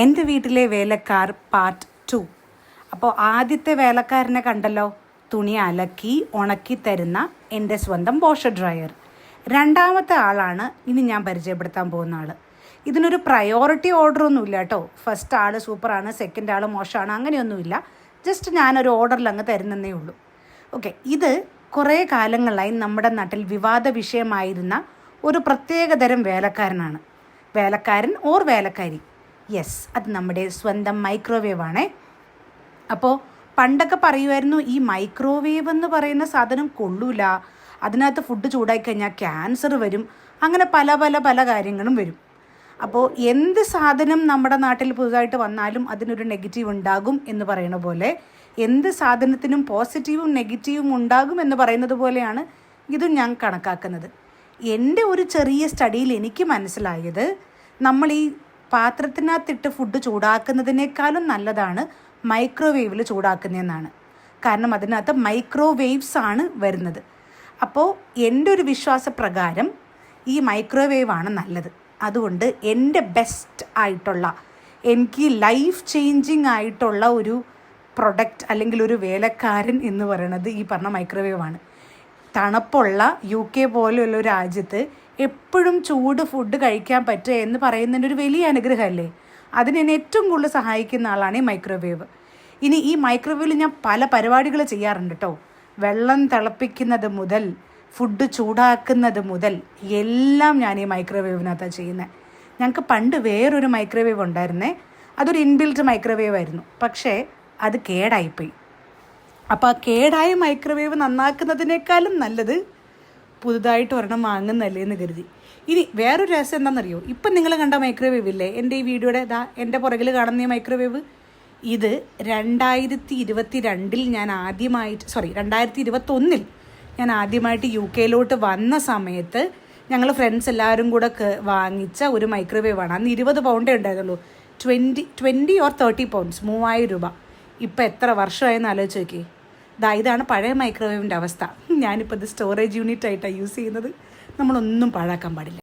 എന്റെ വീട്ടിലെ വേലക്കാർ പാർട്ട് ടു അപ്പോൾ ആദ്യത്തെ വേലക്കാരനെ കണ്ടല്ലോ? തുണി അലക്കി ഉണക്കി തരുന്ന എന്റെ സ്വന്തം ബോഷ ഡ്രയർ രണ്ടാമത്തെ ആളാണ് ഇനി ഞാൻ പരിചയപ്പെടുത്താൻ പോകുന്ന ആൾ ഇതിനൊരു പ്രയോറിറ്റി ഓർഡർ ഒന്നുമില്ല കേട്ടോ ഫസ്റ്റ് ആൾ സൂപ്പറാണ് സെക്കൻഡ് ആൾ മോശമാണ് അങ്ങനെയൊന്നുമില്ല. ജസ്റ്റ് ഞാനൊരു ഓർഡറിൽ അങ്ങ് തരുന്നതേ ഉള്ളൂ. ഓക്കെ ഇത് കുറേ കാലങ്ങളായി നമ്മുടെ നാട്ടിൽ വിവാദ വിഷയമായിരുന്ന ഒരു പ്രത്യേകതരം വേലക്കാരനാണ്. വേലക്കാരൻ ഓർ വേലക്കാരി. യെസ് അത് നമ്മുടെ സ്വന്തം മൈക്രോവേവ് ആണേ. അപ്പോൾ പണ്ടൊക്കെ പറയുമായിരുന്നു ഈ മൈക്രോവേവ് എന്ന് പറയുന്ന സാധനം കൊള്ളൂല. അതിനകത്ത് ഫുഡ് ചൂടാക്കി കഴിഞ്ഞാൽ ക്യാൻസർ വരും. അങ്ങനെ പല പല പല കാര്യങ്ങളും വരും. അപ്പോൾ എന്ത് സാധനം നമ്മുടെ നാട്ടിൽ പുതുതായിട്ട് വന്നാലും അതിനൊരു നെഗറ്റീവ് ഉണ്ടാകും എന്ന് പറയുന്ന പോലെ എന്ത് സാധനത്തിനും പോസിറ്റീവും നെഗറ്റീവും ഉണ്ടാകും എന്ന് പറയുന്നത് പോലെയാണ് ഇതും ഞാൻ കണക്കാക്കുന്നത്. എന്റെ ഒരു ചെറിയ സ്റ്റഡിയിൽ എനിക്ക് മനസ്സിലായത് നമ്മൾ ഈ പാത്രത്തിനകത്തിട്ട് ഫുഡ് ചൂടാക്കുന്നതിനേക്കാളും നല്ലതാണ് മൈക്രോവേവിൽ ചൂടാക്കുന്നതെന്നാണ്. കാരണം അതിനകത്ത് മൈക്രോവേവ്സ് ആണ് വരുന്നത്. അപ്പോൾ എന്റെ ഒരു വിശ്വാസപ്രകാരം ഈ മൈക്രോവേവ് ആണ് നല്ലത്. അതുകൊണ്ട് എന്റെ ബെസ്റ്റ് ആയിട്ടുള്ള എനിക്ക് ലൈഫ് ചേഞ്ചിങ് ആയിട്ടുള്ള ഒരു പ്രൊഡക്റ്റ് അല്ലെങ്കിൽ ഒരു വേലക്കാരൻ എന്ന് പറയുന്നത് ഈ പറഞ്ഞ മൈക്രോവേവ് ആണ്. തണുപ്പുള്ള യു കെ പോലെയുള്ള രാജ്യത്ത് എപ്പോഴും ചൂട് ഫുഡ് കഴിക്കാൻ പറ്റുക എന്ന് പറയുന്നതിന്റെ ഒരു വലിയ അനുഗ്രഹമല്ലേ? അതിന് ഏറ്റവും കൂടുതൽ സഹായിക്കുന്ന ആളാണ് ഈ മൈക്രോവേവ് ഇനി ഈ മൈക്രോവേവിൽ ഞാൻ പല പരിപാടികൾ ചെയ്യാറുണ്ട് കേട്ടോ വെള്ളം തിളപ്പിക്കുന്നത് മുതൽ ഫുഡ് ചൂടാക്കുന്നത് മുതൽ എല്ലാം ഞാൻ ഈ മൈക്രോവേവിനകത്താണ് ചെയ്യുന്നത് ഞങ്ങൾക്ക് പണ്ട് വേറൊരു മൈക്രോവേവ് ഉണ്ടായിരുന്നേ. അതൊരു ഇൻബിൽറ്റ് മൈക്രോവേവ് ആയിരുന്നു. പക്ഷേ അത് കേടായിപ്പോയി. അപ്പോൾ ആ കേടായ മൈക്രോവേവ് നന്നാക്കുന്നതിനേക്കാളും നല്ലത് പുതുതായിട്ട് ഒരെണ്ണം വാങ്ങുന്നല്ലേ എന്ന് കരുതി. ഇനി വേറൊരു രസം എന്താണെന്നറിയോ? ഇപ്പം നിങ്ങൾ കണ്ട മൈക്രോവേവ് ഇല്ലേ? എന്റെ ഈ വീഡിയോയുടെ ഇതാ എന്റെ പുറകിൽ കാണുന്ന ഈ മൈക്രോവേവ് ഇത് രണ്ടായിരത്തി ഇരുപത്തി രണ്ടിൽ ഞാൻ ആദ്യമായിട്ട് സോറി രണ്ടായിരത്തി ഇരുപത്തൊന്നിൽ ഞാൻ ആദ്യമായിട്ട് യു കെയിലോട്ട് വന്ന സമയത്ത് ഞങ്ങൾ ഫ്രണ്ട്സ് എല്ലാവരും കൂടെ വാങ്ങിച്ച ഒരു മൈക്രോവേവ് ആണ്. അന്ന് ഇരുപത് പൗണ്ടേ ഉണ്ടായിരുന്നുള്ളൂ. Twenty twenty or thirty pounds മൂവായിരം രൂപ. ഇപ്പം എത്ര വർഷമായെന്ന് ആലോചിച്ച് നോക്കി ദാ ഇതാണ് പഴയ മൈക്രോവേവിന്റെ അവസ്ഥ. ഞാനിപ്പോൾ ഇത് സ്റ്റോറേജ് യൂണിറ്റ് ആയിട്ടാണ് യൂസ് ചെയ്യുന്നത്. നമ്മളൊന്നും പാഴാക്കാൻ പാടില്ല.